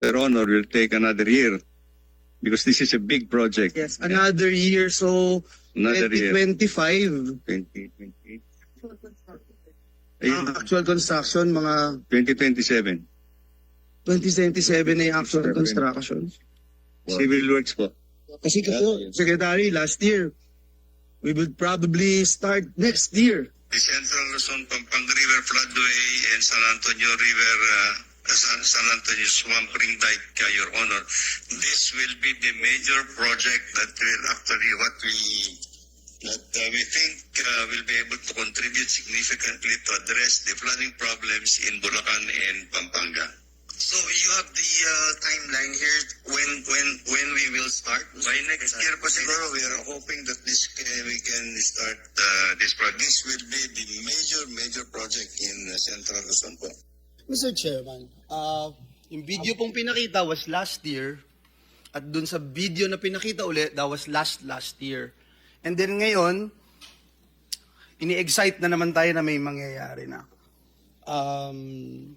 Your Honor, will take another year because this is a big project. Yes, another year. So, Another year. 2025. 2028. Ang actual construction, mga 2027. 2077 na yung actual 27. construction. Civil works po. Kasi kasi, Secretary, last year, we will probably start next year. the Central Luzon Pampanga River floodway and San Antonio River uh, San, San Antonio Swamp Ring Dike, uh, Your Honor. This will be the major project that will actually what we that uh, we think uh, will be able to contribute significantly to address the flooding problems in Bulacan and Pampanga. So you have the uh, timeline here when when when we will start by next year po siguro we are hoping that this uh, we can start uh, this project. This will be the major major project in uh, Central Luzon po. Mr. Chairman, uh, yung video pong pinakita was last year at dun sa video na pinakita ulit, that was last last year. And then ngayon, ini-excite na naman tayo na may mangyayari na. Um,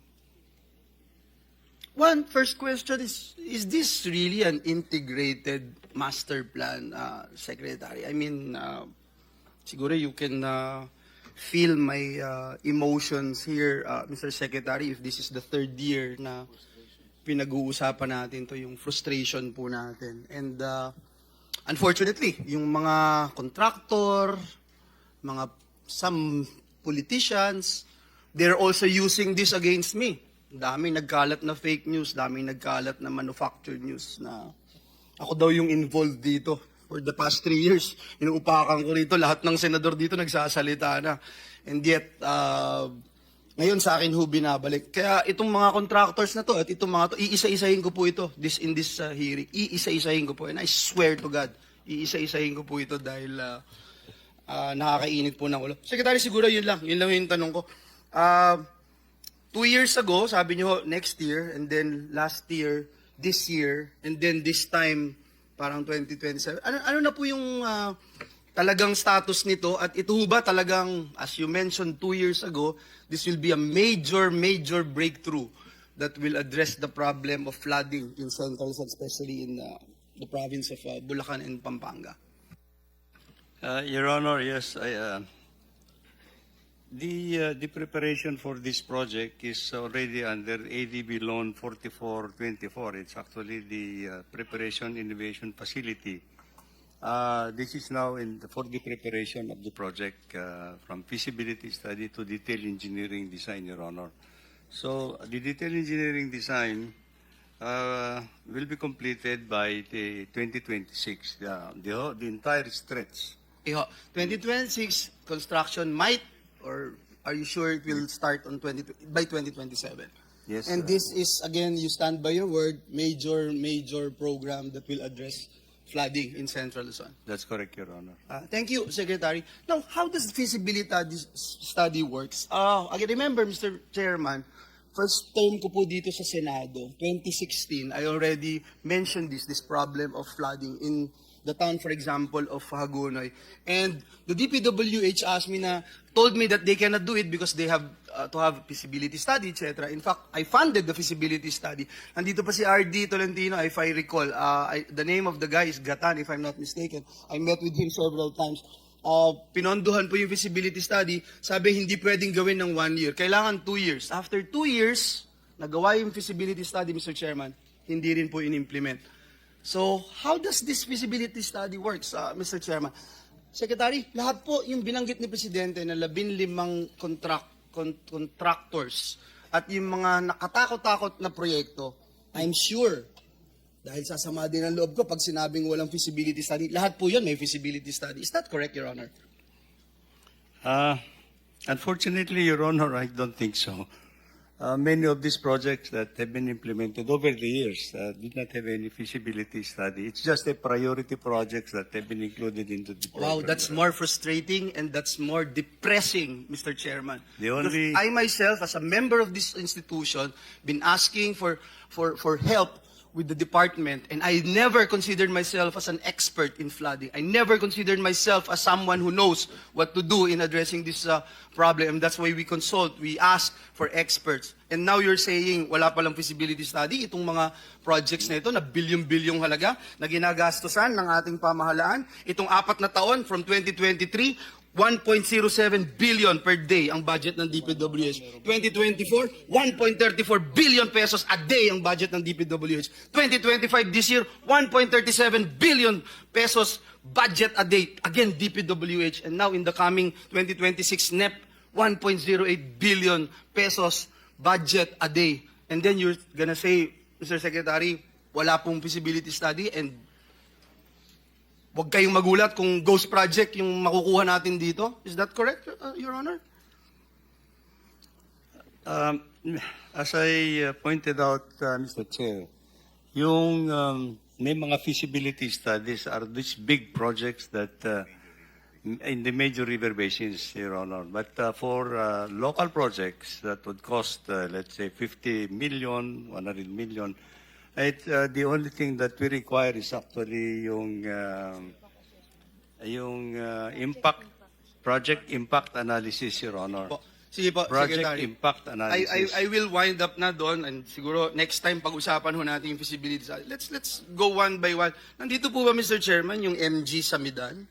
one, first question is, is this really an integrated master plan, uh, Secretary? I mean, uh, siguro you can uh, feel my uh, emotions here, uh, Mr. Secretary, if this is the third year na pinag-uusapan natin to yung frustration po natin. And uh, unfortunately, yung mga contractor, mga some politicians, they're also using this against me. Daming nagkalat na fake news, daming nagkalat na manufactured news na ako daw yung involved dito. For the past three years, inuupakan ko rito, lahat ng senador dito nagsasalita na. And yet, uh, ngayon sa akin ho binabalik. Kaya itong mga contractors na to at itong mga to, iisa-isahin ko po ito this in this uh, hearing. Iisa-isahin ko po. And I swear to God, iisa-isahin ko po ito dahil uh, uh, nakakainit po ng ulo. Secretary, siguro yun lang. Yun lang yung tanong ko. Uh, two years ago, sabi niyo next year, and then last year, this year, and then this time, parang 2027. Ano, ano na po yung ah, talagang status nito? At ito ba talagang, as you mentioned two years ago, this will be a major, major breakthrough that will address the problem of flooding in Central especially in uh, the province of uh, Bulacan and Pampanga. Uh, Your Honor, yes, I, uh, the, uh, the preparation for this project is already under ADB Loan 4424. It's actually the uh, Preparation Innovation Facility. Uh, This is now in, the- for the preparation of the project uh, from feasibility study to detail engineering design, Your Honor. So the detail engineering design uh, will be completed by the 2026, the, the, the entire stretch. Iho, 2026 construction might or are you sure it will start on 20 by 2027? Yes, And sir. this is again you stand by your word major major program that will address flooding in Central Luzon. That's correct, Your Honor. Uh, thank you, Secretary. Now, how does feasibility study works? Uh, I remember, Mr. Chairman, first term ko po dito sa Senado, 2016, I already mentioned this, this problem of flooding in the town, for example, of Hagonoy. And the DPWH asked me na, told me that they cannot do it because they have uh, to have feasibility study, etc. In fact, I funded the feasibility study. Nandito pa si RD Tolentino, if I recall. Uh, I, the name of the guy is Gatan, if I'm not mistaken. I met with him several times. Uh, pinondohan po yung feasibility study. Sabi, hindi pwedeng gawin ng one year. Kailangan two years. After two years, nagawa yung feasibility study, Mr. Chairman, hindi rin po in-implement. So, how does this feasibility study works, uh, Mr. Chairman? Secretary, lahat po yung binanggit ni Presidente na labin limang contract, con- contractors at yung mga nakatakot-takot na proyekto, I'm sure, dahil sasama din ang loob ko pag sinabing walang feasibility study, lahat po yun may feasibility study. Is that correct, Your Honor? Uh, unfortunately, Your Honor, I don't think so. Uh, many of these projects that have been implemented over the years uh, did not have any feasibility study. It's just a priority projects that have been included into the program. Wow, that's more frustrating and that's more depressing, Mr. Chairman. The only- Because I myself, as a member of this institution, been asking for, for, for help with the department, and I never considered myself as an expert in flooding. I never considered myself as someone who knows what to do in addressing this uh, problem. That's why we consult, we ask for experts. And now you're saying wala palang feasibility study, itong mga projects na ito na bilyon-bilyong halaga na ginagastosan ng ating pamahalaan. Itong apat na taon from 2023, 1.07 billion per day ang budget ng DPWH. 2024, 1.34 billion pesos a day ang budget ng DPWH. 2025 this year, 1.37 billion pesos budget a day. Again, DPWH. And now in the coming 2026 NEP, 1.08 billion pesos budget a day. And then you're gonna say, Mr. Secretary, wala pong feasibility study and Huwag kayong magulat kung ghost project yung makukuha natin dito. Is that correct, uh, Your Honor? Um, as I uh, pointed out, uh, Mr. Chair, yung um, may mga feasibility studies are these big projects that uh, in the major river basins, Your Honor. But uh, for uh, local projects that would cost, uh, let's say, 50 million, 100 million, it, uh, the only thing that we require is actually yung um, yung uh, impact project impact analysis, Your Honor. Po. Sige po, Project Secretary. impact I, analysis. I, I will wind up na doon and siguro next time pag-usapan ho natin yung feasibility. Let's, let's go one by one. Nandito po ba, Mr. Chairman, yung MG Samidan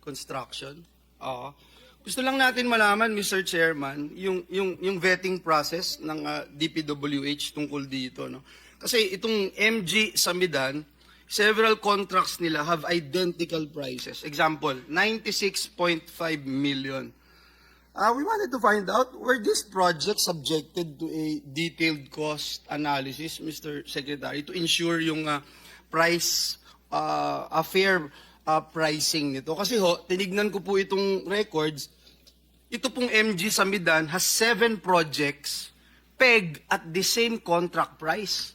Construction? Oo. Gusto lang natin malaman, Mr. Chairman, yung, yung, yung vetting process ng uh, DPWH tungkol dito. No? Kasi itong MG Samidan, several contracts nila have identical prices. Example, 96.5 million. Uh, we wanted to find out, were these projects subjected to a detailed cost analysis, Mr. Secretary, to ensure yung uh, price, uh, a fair uh, pricing nito? Kasi ho, tinignan ko po itong records, ito pong MG Samidan has seven projects peg at the same contract price.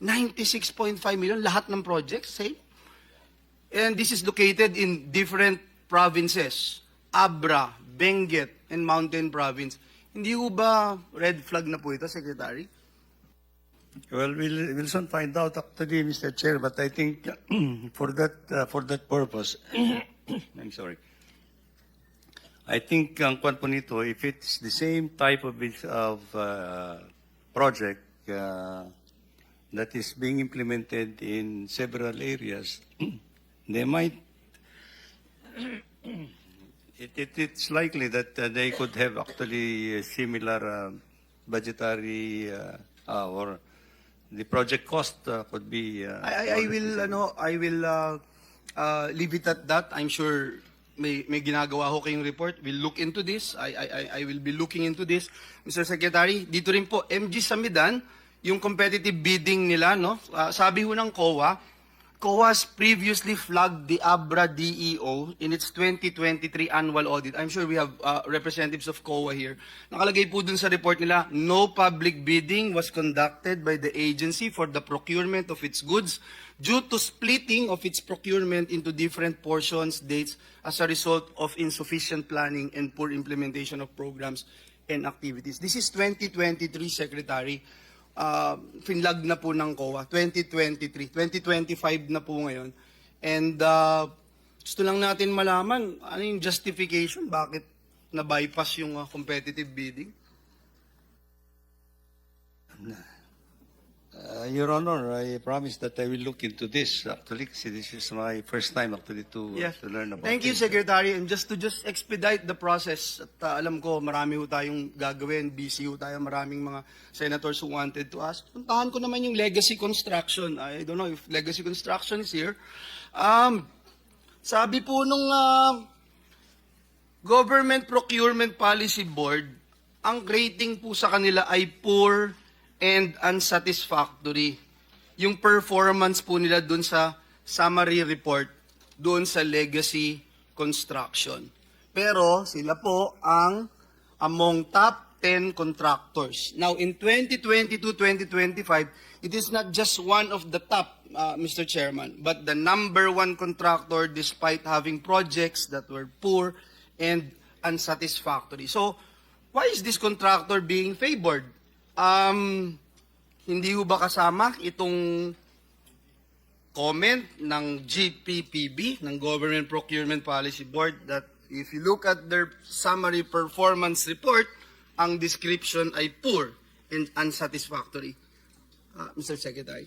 96.5 million, lahat ng projects, same. And this is located in different provinces. Abra, Benguet, and Mountain Province. Hindi ho ba red flag na po ito, Secretary? Well, we'll, we'll soon find out actually, Mr. Chair, but I think for that, uh, for that purpose, I'm sorry. I think ang kwan po nito, if it's the same type of, of uh, project uh, that is being implemented in several areas, they might, it, it, it's likely that uh, they could have actually a similar uh, budgetary uh, uh, or the project cost uh, could be. Uh, I, I, I will, ano, I will uh, uh, leave it at that. I'm sure may, may ginagawa ho kayong report. We'll look into this. I, I- I will be looking into this. Mr. Secretary, dito rin po, MG Samidan, yung competitive bidding nila, no? Ah, sabi ho ng COA, COA has previously flagged the Abra DEO in its 2023 annual audit. I'm sure we have uh, representatives of COA here. Nakalagay po dun sa report nila, no public bidding was conducted by the agency for the procurement of its goods due to splitting of its procurement into different portions, dates, as a result of insufficient planning and poor implementation of programs and activities. This is 2023, Secretary uh, finlag na po ng COA, 2023. 2025 na po ngayon. And uh, gusto lang natin malaman, ano yung justification, bakit na-bypass yung uh, competitive bidding? Uh, Your Honor, I promise that I will look into this. Actually, kasi this is my first time actually to, Yes. to learn about Thank you, this. Secretary. And just to just expedite the process, at uh, alam ko marami ho tayong gagawin, busy ho tayo, maraming mga senators who wanted to ask. Puntahan ko naman yung legacy construction. I don't know if legacy construction is here. Um, sabi po nung uh, Government Procurement Policy Board, ang rating po sa kanila ay poor and unsatisfactory. Yung performance po nila dun sa summary report, doon sa legacy construction. Pero sila po ang among top 10 contractors. Now, in 2022-2025, it is not just one of the top, uh, Mr. Chairman, but the number one contractor despite having projects that were poor and unsatisfactory. So, why is this contractor being favored? Um, hindi ho ba kasama itong comment ng GPPB, ng Government Procurement Policy Board, that if you look at their summary performance report, ang description ay poor and unsatisfactory. Uh, Mr. Secretary.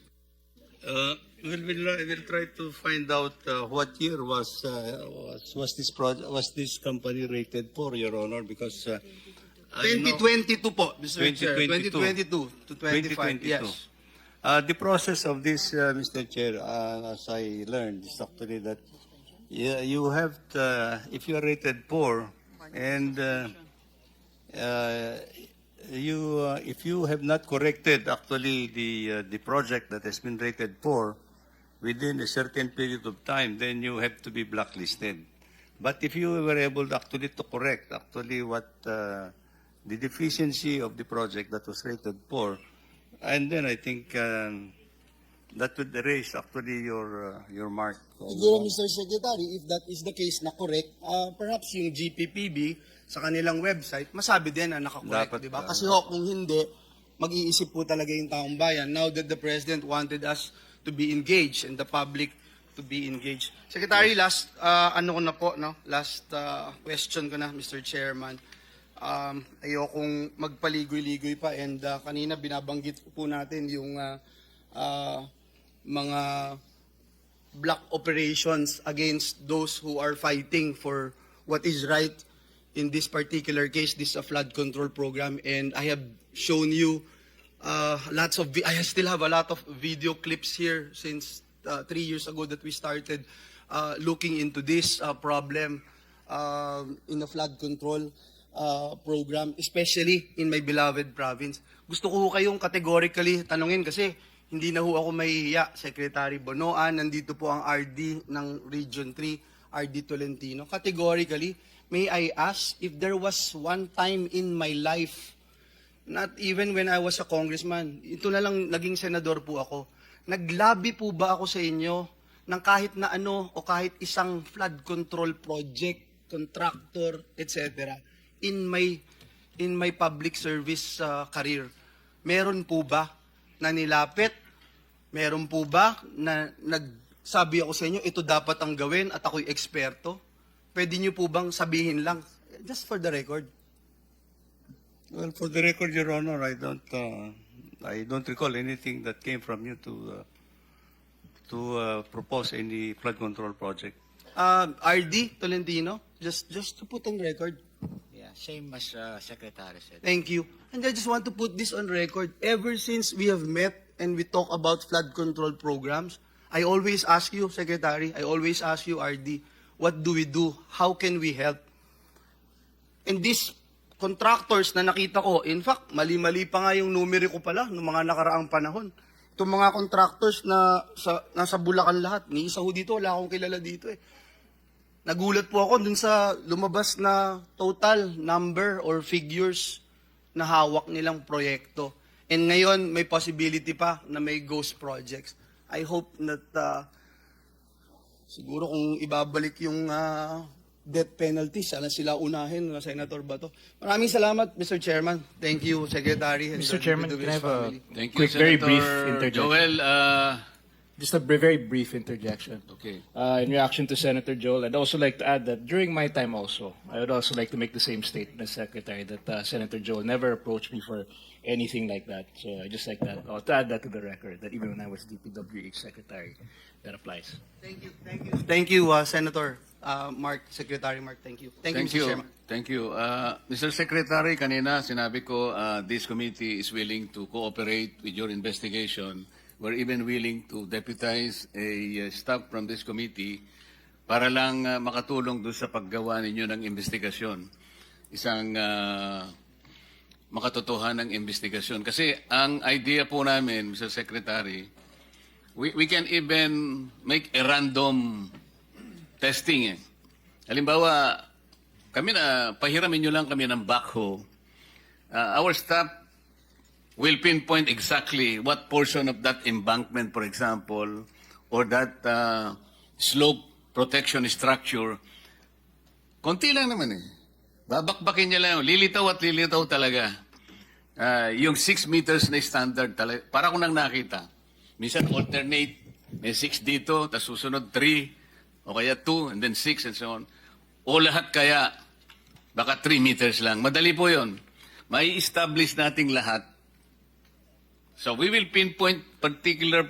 Uh, we'll, we'll, we'll try to find out uh, what year was uh, was was this project was this company rated for, Your Honor, because uh, 2022 po, Mr. Chair. 2022. 2022 to 25. 2022. Yes. Uh, the process of this, uh, Mr. Chair, uh, as I learned, is actually that you, you have, to, if you are rated poor, and uh, uh, you, uh, if you have not corrected actually the uh, the project that has been rated poor within a certain period of time, then you have to be blacklisted. But if you were able actually to correct actually what uh, the deficiency of the project that was rated poor, and then I think um, that would erase actually your uh, your mark. Siguro, Mr. Secretary, if that is the case na correct, uh, perhaps yung GPPB sa kanilang website, masabi din na nakakorek, Dapat, di ba? uh, Kasi ho, kung hindi, mag-iisip po talaga yung taong bayan. Now that the President wanted us to be engaged and the public to be engaged. Secretary, last, uh, ano ko na po, no? Last uh, question ko na, Mr. Chairman. Um, ayokong magpaligoy-ligoy pa. And uh, kanina binabanggit po natin yung uh, uh, mga black operations against those who are fighting for what is right in this particular case, this is a flood control program, and I have shown you uh, lots of. I still have a lot of video clips here since uh, three years ago that we started uh, looking into this uh, problem um, in the flood control uh, program, especially in my beloved province. Gusto ko kayong categorically tanungin kasi hindi na ho ako mahihiya, Secretary Bonoan, nandito po ang RD ng Region 3, RD Tolentino. Categorically, may I ask if there was one time in my life, not even when I was a congressman, ito na lang naging senador po ako, naglabi po ba ako sa inyo ng kahit na ano o kahit isang flood control project, contractor, etc. in my in my public service uh, career. Meron po ba na nilapit Meron po ba na nagsabi ako sa inyo, ito dapat ang gawin at ako'y eksperto? Pwede niyo po bang sabihin lang, just for the record? Well, for the record, Your Honor, I don't, uh, I don't recall anything that came from you to, uh, to uh, propose any flood control project. Um, RD Tolentino, just just to put on record. Same as uh, Secretary said. Thank you. And I just want to put this on record. Ever since we have met and we talk about flood control programs, I always ask you, Secretary, I always ask you, RD, what do we do? How can we help? And these contractors na nakita ko, in fact, mali-mali pa nga yung numero ko pala noong mga nakaraang panahon. Itong mga contractors na sa, nasa Bulacan lahat, ni isa ho dito, wala akong kilala dito eh. Nagulat po ako dun sa lumabas na total number or figures na hawak nilang proyekto. And ngayon, may possibility pa na may ghost projects. I hope that uh, siguro kung ibabalik yung uh, death penalty, sana sila unahin na Senator Bato. Maraming salamat, Mr. Chairman. Thank you, Secretary. and Mr. Chairman, can I have a family. Thank you, quick, very Senator brief interjection? Joel, uh, Just a br- very brief interjection. okay. Uh, in reaction to Senator Joel, I'd also like to add that during my time also, I would also like to make the same statement as Secretary that uh, Senator Joel never approached me for anything like that. So I just like that, uh, to add that to the record, that even when I was DPWH Secretary, that applies. Thank you, thank you. Thank you, uh, Senator uh, Mark, Secretary Mark. Thank you. Thank, Thank you, Mr. you. Chairman. Thank you. Uh, Mr. Secretary, kanina sinabi ko uh, this committee is willing to cooperate with your investigation. We're even willing to deputize a uh, staff from this committee para lang uh, makatulong doon sa paggawa ninyo ng investigasyon. Isang uh, makatotohanan ng investigasyon. Kasi ang idea po namin, Mr. Secretary, we, we can even make a random testing. Eh. Halimbawa, kami na, pahiramin nyo lang kami ng backhoe. Uh, our staff will pinpoint exactly what portion of that embankment, for example, or that uh, slope protection structure. Konti lang naman eh. Babakbakin niya lang. Lilitaw at lilitaw talaga. Uh, yung 6 meters na standard talaga. Para ko nang nakita. Minsan alternate may 6 dito, tapos susunod 3, o kaya 2, and then 6, and so on. O lahat kaya, baka 3 meters lang. Madali po yon. May establish nating lahat. So we will pinpoint particular